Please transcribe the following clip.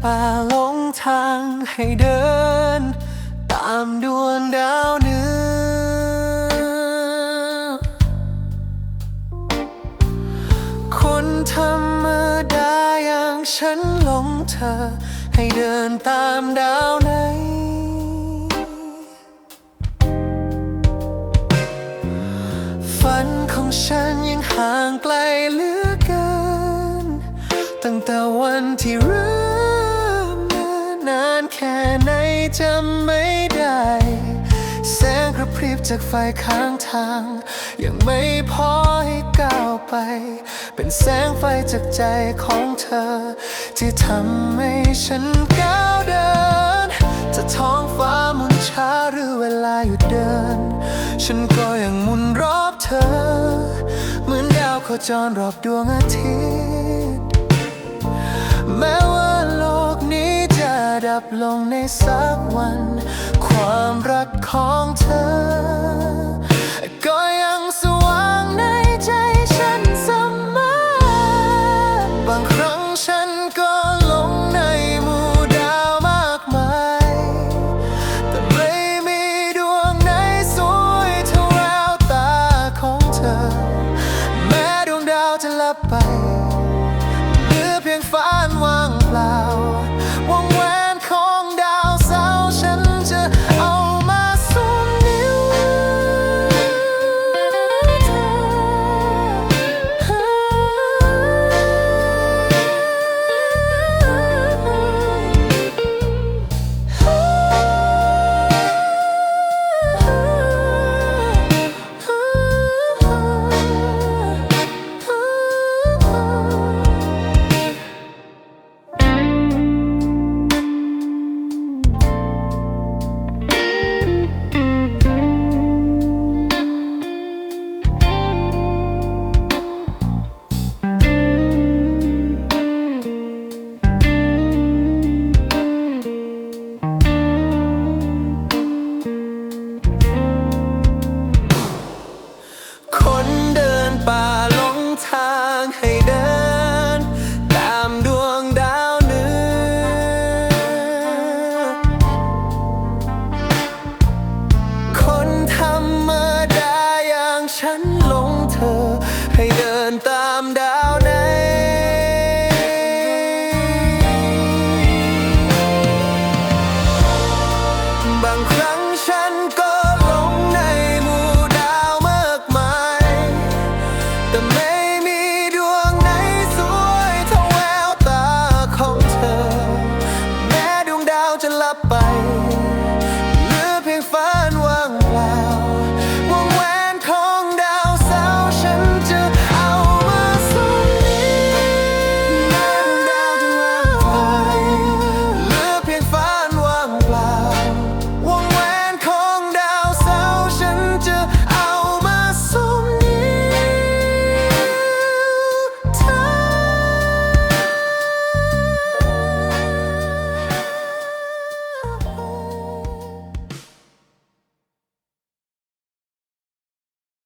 เปล่าลงทางให้เดิน ตามดวงดาวเหนือคนธรรมดาอย่างฉันหลงเธอ ให้เดินตามดาวไหนฝันของฉันยังห่างไกลเหลือเกิน ตั้งแต่วันที่เริ่ ค่ไหนจำไม่ได้ แสงกระพริบจากไฟข้างทาง ยังไม่พอให้ก้าวไป เป็นแสงไฟจากใจของเธอ ที่ทำให้ฉันก้าวเดิน จะท้องฟ้าหมุนช้าหรือเวลาหยุดเดิน ฉันก็ยังหมุนรอบเธอ เหมือนดาวโคจรรอบดวงอาทิตย์แม้ว่า ดับลงในสักวัน ความรักของเธอ ก็ยังสว่างในใจฉันเสมอบางครั้งฉันก็หลงในหมู่ดาวมากมาย แต่ไม่มีดวงไหนสวยเท่าแววตาของเธอ แม้ดวงดาวจะลับไป ฉันลงเธอ ให้เดินตามดาวในบางครั้งฉัน